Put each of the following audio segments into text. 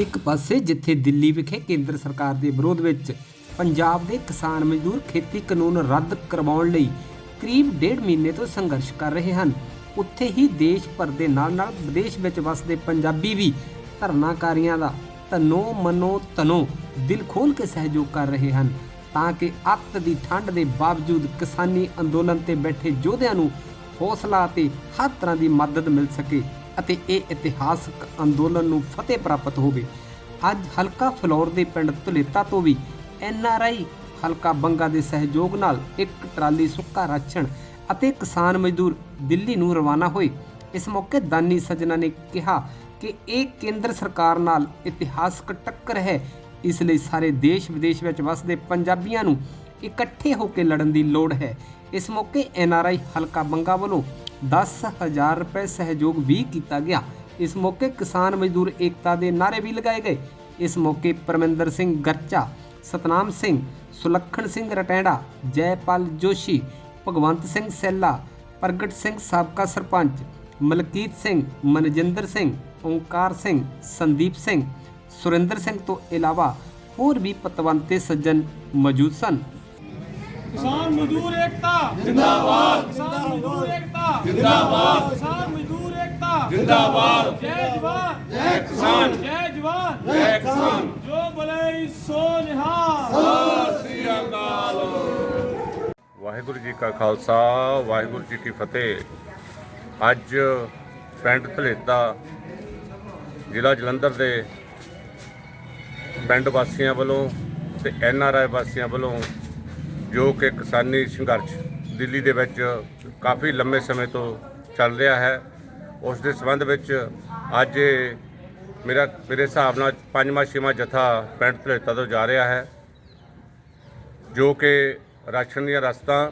ਇੱਕ ਪਾਸੇ ਜਿੱਥੇ ਦਿੱਲੀ ਵਿਖੇ ਕੇਂਦਰ ਸਰਕਾਰ ਦੇ ਵਿਰੋਧ ਵਿੱਚ ਪੰਜਾਬ ਦੇ ਕਿਸਾਨ ਮਜ਼ਦੂਰ ਖੇਤੀ ਕਾਨੂੰਨ ਰੱਦ ਕਰਵਾਉਣ ਲਈ ਕਰੀਬ ਡੇਢ ਮਹੀਨੇ ਤੋਂ ਸੰਘਰਸ਼ ਕਰ ਰਹੇ ਹਨ। ਉੱਥੇ ਹੀ ਦੇਸ਼ ਭਰ ਦੇ ਨਾਲ-ਨਾਲ ਵਿਦੇਸ਼ ਵਿੱਚ ਵਸਦੇ ਪੰਜਾਬੀ ਵੀ ਧਰਨਾਕਾਰੀਆਂ ਦਾ ਤਨੋ ਮਨੋ ਤਨੋ ਦਿਲ ਖੋਲ ਕੇ ਸਹਿਯੋਗ ਕਰ ਰਹੇ ਹਨ ਤਾਂ ਕਿ ਅੱਤ ਦੀ ਠੰਡ ਦੇ ਬਾਵਜੂਦ ਕਿਸਾਨੀ ਅੰਦੋਲਨ ਤੇ ਬੈਠੇ ਯੋਧਿਆਂ ਨੂੰ ਹੌਸਲਾ ਅਤੇ ਹਰ ਤਰ੍ਹਾਂ ਦੀ ਮਦਦ ਮਿਲ ਸਕੇ। ਅਤੇ ਇਹ ਇਤਿਹਾਸਕ ਅੰਦੋਲਨ ਨੂੰ ਫਤਿਹ ਪ੍ਰਾਪਤ ਹੋਵੇ। ਅੱਜ ਹਲਕਾ ਫਲੌਰ ਦੇ ਪਿੰਡ ਧੁਲੇਤਾ ਤੋਂ ਵੀ ਐਨ ਆਰ ਆਈ ਹਲਕਾ ਬੰਗਾ ਦੇ ਸਹਿਯੋਗ ਨਾਲ ਇੱਕ ਟਰਾਲੀ ਸੁੱਕਾ ਰਾਸ਼ਨ ਅਤੇ ਕਿਸਾਨ ਮਜ਼ਦੂਰ ਦਿੱਲੀ ਨੂੰ ਰਵਾਨਾ ਹੋਏ। ਇਸ ਮੌਕੇ ਦਾਨੀ ਸੱਜਣਾ ਨੇ ਕਿਹਾ ਕਿ ਇਹ ਕੇਂਦਰ ਸਰਕਾਰ ਨਾਲ ਇਤਿਹਾਸਕ ਟੱਕਰ ਹੈ। ਇਸ ਲਈ ਸਾਰੇ ਦੇਸ਼ ਵਿਦੇਸ਼ ਵਿੱਚ ਵਸਦੇ ਪੰਜਾਬੀਆਂ ਨੂੰ ਇਕੱਠੇ ਹੋ ਕੇ ਲੜਨ ਦੀ ਲੋੜ ਹੈ। ਇਸ ਮੌਕੇ ਐਨ ਆਰ ਆਈ ਹਲਕਾ ਬੰਗਾ ਵੱਲੋਂ 10000 ਰੁਪਏ ਸਹਿਯੋਗ ਵੀ ਕੀਤਾ ਗਿਆ। ਇਸ ਮੌਕੇ ਕਿਸਾਨ ਮਜ਼ਦੂਰ ਏਕਤਾ ਦੇ ਨਾਅਰੇ ਵੀ ਲਗਾਏ ਗਏ। ਇਸ ਮੌਕੇ ਪਰਮਿੰਦਰ ਸਿੰਘ ਗਰਚਾ, ਸਤਨਾਮ ਸਿੰਘ, ਸੁਲੱਖਣ ਸਿੰਘ ਰਟੈਂਡਾ, ਜੈਪਾਲ ਜੋਸ਼ੀ, ਭਗਵੰਤ ਸਿੰਘ ਸੈਲਾ, ਪ੍ਰਗਟ ਸਿੰਘ ਸਾਬਕਾ ਸਰਪੰਚ, ਮਲਕੀਤ ਸਿੰਘ, ਮਨਜਿੰਦਰ ਸਿੰਘ, ਓਂਕਾਰ ਸਿੰਘ, ਸੰਦੀਪ ਸਿੰਘ, ਸੁਰਿੰਦਰ ਸਿੰਘ ਤੋਂ ਇਲਾਵਾ ਹੋਰ ਵੀ ਪਤਵੰਤੇ ਸੱਜਣ ਮੌਜੂਦ ਸਨ। ਕਿਸਾਨ ਮਜ਼ਦੂਰ ਏਕਤਾ। ਜਿੰਦਾਬਾਦ। ਕਿਸਾਨ ਮਜ਼ਦੂਰ ਏਕਤਾ। ਜਿੰਦਾਬਾਦ। ਕਿਸਾਨ ਮਜ਼ਦੂਰ ਏਕਤਾ। ਜਿੰਦਾਬਾਦ। ਜੈ ਜਵਾਨ। ਜੈ ਕਿਸਾਨ। ਜੈ ਜਵਾਨ। ਜੈ ਕਿਸਾਨ। ਜੋ ਬਲੇ ਸੋ ਨਿਹਾਲ। ਵਾਹਿਗੁਰੂ ਜੀ ਕਾ ਖਾਲਸਾ ਵਾਹਿਗੁਰੂ ਜੀ ਕੀ ਫਤਿਹ। ਅੱਜ ਪਿੰਡ ਧਲੇਤਾ ਜ਼ਿਲ੍ਹਾ ਜਲੰਧਰ ਦੇ ਪਿੰਡ ਵਾਸੀਆਂ ਵੱਲੋਂ ਤੇ ਐਨ ਆਰ ਆਈ ਵਾਸੀਆਂ ਵੱਲੋਂ ਜੋ ਕਿ ਕਿਸਾਨੀ ਸੰਘਰਸ਼ ਦਿੱਲੀ ਦੇ ਵਿੱਚ ਕਾਫੀ ਲੰਮੇ ਸਮੇਂ ਤੋਂ ਚੱਲ ਰਿਹਾ ਹੈ। ਉਸ ਦੇ ਸੰਬੰਧ ਵਿੱਚ ਅੱਜ ਮੇਰਾ, ਮੇਰੇ ਹਿਸਾਬ ਨਾਲ ਪੰਜਵਾਂ, ਛੇਵਾਂ ਜਥਾ ਪਿੰਡ ਧਲੇਤਾ ਤੋਂ ਜਾ ਰਿਹਾ ਹੈ, ਜੋ ਕਿ ਰਾਸ਼ਨ ਦੀਆਂ ਰਸਤਾਂ,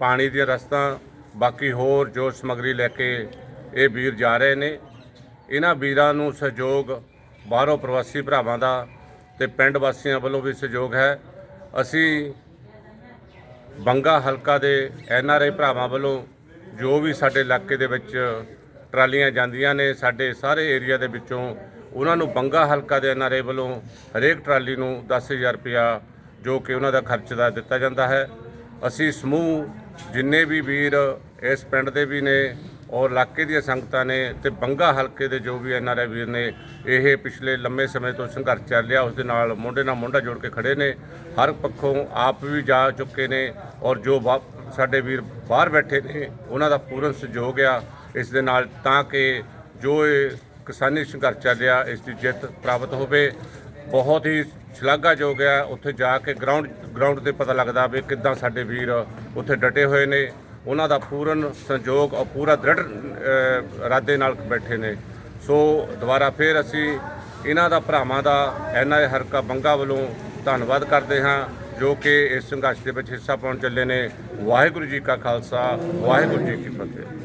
ਪਾਣੀ ਦੀਆਂ ਰਸਤਾਂ, ਬਾਕੀ ਹੋਰ ਜੋ ਸਮੱਗਰੀ ਲੈ ਕੇ ਇਹ ਵੀਰ ਜਾ ਰਹੇ ਨੇ। ਇਹਨਾਂ ਵੀਰਾਂ ਨੂੰ ਸਹਿਯੋਗ ਬਾਹਰੋਂ ਪ੍ਰਵਾਸੀ ਭਰਾਵਾਂ ਦਾ ਤੇ ਪਿੰਡ ਵਾਸੀਆਂ ਵੱਲੋਂ ਵੀ ਸਹਿਯੋਗ ਹੈ। ਅਸੀਂ ਬੰਗਾ ਹਲਕਾ ਦੇ ਐਨ ਆਰ ਆਈ ਭਰਾਵਾਂ ਵੱਲੋਂ ਜੋ ਵੀ ਸਾਡੇ ਇਲਾਕੇ ਦੇ ਵਿੱਚ ਟਰਾਲੀਆਂ ਜਾਂਦੀਆਂ ਨੇ, ਸਾਡੇ ਸਾਰੇ ਏਰੀਆ ਦੇ ਵਿੱਚੋਂ ਉਹਨਾਂ ਨੂੰ ਬੰਗਾ ਹਲਕਾ ਦੇ ਐਨ ਆਰ ਆਈ ਵੱਲੋਂ ਹਰੇਕ ਟਰਾਲੀ ਨੂੰ 10000 ਰੁਪਇਆ ਜੋ ਕਿ ਉਹਨਾਂ ਦਾ ਖਰਚ ਦਾ ਦਿੱਤਾ ਜਾਂਦਾ ਹੈ। ਅਸੀਂ ਸਮੂਹ ਜਿੰਨੇ ਵੀ ਵੀਰ ਇਸ ਪਿੰਡ ਦੇ ਵੀ ਨੇ ਔਰ ਇਲਾਕੇ ਦੀਆਂ ਸੰਗਤਾਂ ਨੇ ਤੇ ਬੰਗਾ ਹਲਕੇ ਦੇ ਜੋ ਵੀ ਐਨਆਰਆਈ ਵੀਰ ਨੇ, ਇਹ ਪਿਛਲੇ ਲੰਮੇ ਸਮੇਂ ਤੋਂ ਸੰਘਰਸ਼ ਚੱਲ ਰਿਹਾ ਉਸ ਦੇ ਨਾਲ ਮੋਢੇ ਨਾਲ ਮੋਢਾ ਜੋੜ ਕੇ ਖੜੇ ਨੇ। ਹਰ ਪੱਖੋਂ ਆਪ ਵੀ ਜਾ ਚੁੱਕੇ ਨੇ ਔਰ ਜੋ ਬਾ- ਸਾਡੇ ਵੀਰ ਬਾਹਰ ਬੈਠੇ ਨੇ, ਉਹਨਾਂ ਦਾ ਪੂਰਨ ਸਹਿਯੋਗ ਆ ਇਸ ਦੇ ਨਾਲ, ਤਾਂ ਕਿ ਜੋ ਇਹ ਕਿਸਾਨੀ ਸੰਘਰਸ਼ ਚੱਲ ਰਿਹਾ, ਇਸ ਦੀ ਜਿੱਤ ਪ੍ਰਾਪਤ ਹੋਵੇ। ਬਹੁਤ ਹੀ ਸ਼ਲਾਘਾਯੋਗ ਹੈ ਉੱਥੇ ਜਾ ਕੇ ਗਰਾਊਂਡ ਗਰਾਊਂਡ ਤੇ ਪਤਾ ਲੱਗਦਾ ਵੀ ਕਿੱਦਾਂ ਸਾਡੇ ਵੀਰ ਉੱਥੇ ਡਟੇ ਹੋਏ ਨੇ। ਉਹਨਾਂ ਦਾ ਪੂਰਨ ਸੰਯੋਗ ਔਰ ਪੂਰਾ ਦ੍ਰਿੜ ਇਰਾਦੇ ਨਾਲ ਬੈਠੇ ਨੇ। ਸੋ ਦੁਬਾਰਾ ਫਿਰ ਅਸੀਂ ਇਹਨਾਂ ਦਾ, ਭਰਾਵਾਂ ਦਾ ਐਨਆਈ ਹਰਕਾ ਬੰਗਾ ਵੱਲੋਂ ਧੰਨਵਾਦ ਕਰਦੇ ਹਾਂ, ਜੋ ਕਿ ਇਸ ਸੰਘਰਸ਼ ਦੇ ਵਿੱਚ ਹਿੱਸਾ ਪਾਉਣ ਚੱਲੇ ਨੇ। ਵਾਹਿਗੁਰੂ ਜੀ ਕਾ ਖਾਲਸਾ, ਵਾਹਿਗੁਰੂ ਜੀ ਕੀ ਫਤਿਹ।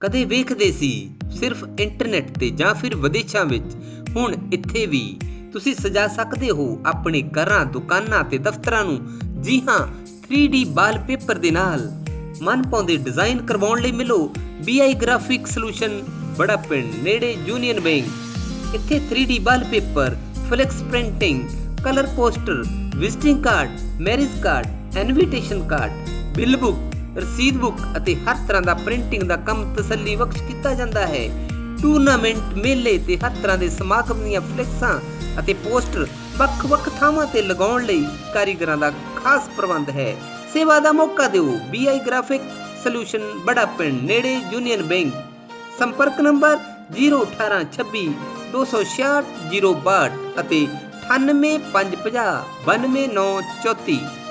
ਕਦੇ ਵੇਖਦੇ ਸੀ ਸਿਰਫ ਇੰਟਰਨੈਟ ਤੇ ਜਾਂ ਫਿਰ ਵਿਦੇਸ਼ਾਂ ਵਿੱਚ? ਹੁਣ ਇੱਥੇ ਵੀ ਤੁਸੀਂ ਸਜਾ ਸਕਦੇ ਹੋ ਆਪਣੇ ਘਰਾਂ, ਦੁਕਾਨਾਂ ਤੇ ਦਫ਼ਤਰਾਂ ਨੂੰ। ਜੀ ਹਾਂ 3D ਵਾਲਪੇਪਰ ਦੇ ਨਾਲ। ਮਨ ਡਿਜ਼ਾਈਨ ਕਰਵਾਉਣ ਲਈ ਮਿਲੋ BI ਗ੍ਰਾਫਿਕ ਸੋਲੂਸ਼ਨ ਬੜਾ ਪਿੰਡ, ਨੇੜੇ ਯੂਨੀਅਨ ਬੈਂਕ ਇੱਥੇ 3D wallpaper flex printing colour poster visiting card marriage card invitation card bill book ਰਸੀਦ ਬੁੱਕ ਅਤੇ ਹਰ ਤਰ੍ਹਾਂ ਦਾ ਪ੍ਰਿੰਟਿੰਗ ਦਾ ਕੰਮ ਤਸੱਲੀ ਬਖਸ਼ ਕੀਤਾ ਜਾਂਦਾ ਹੈ। ਟੂਰਨਾਮੈਂਟ ਮੇਲੇ ਤੇ ਹਰ ਤਰ੍ਹਾਂ ਦੇ ਸਮਾਗਮ ਦੀਆਂ ਫਲੈਕਸਾਂ ਅਤੇ ਪੋਸਟਰ ਵੱਖ-ਵੱਖ ਥਾਵਾਂ ਤੇ ਲਗਾਉਣ ਲਈ ਕਾਰੀਗਰਾਂ ਦਾ ਖਾਸ ਪ੍ਰਬੰਧ ਹੈ। ਸੇਵਾ ਦਾ ਮੌਕਾ ਦਿਓ। BI ਗ੍ਰਾਫਿਕ ਸੋਲੂਸ਼ਨ ਬੜਾ ਪਿੰਡ, ਨੇੜੇ ਯੂਨੀਅਨ ਬੈਂਕ ਸੰਪਰਕ ਨੰਬਰ 01826 266 062 ਅਤੇ 98550 92934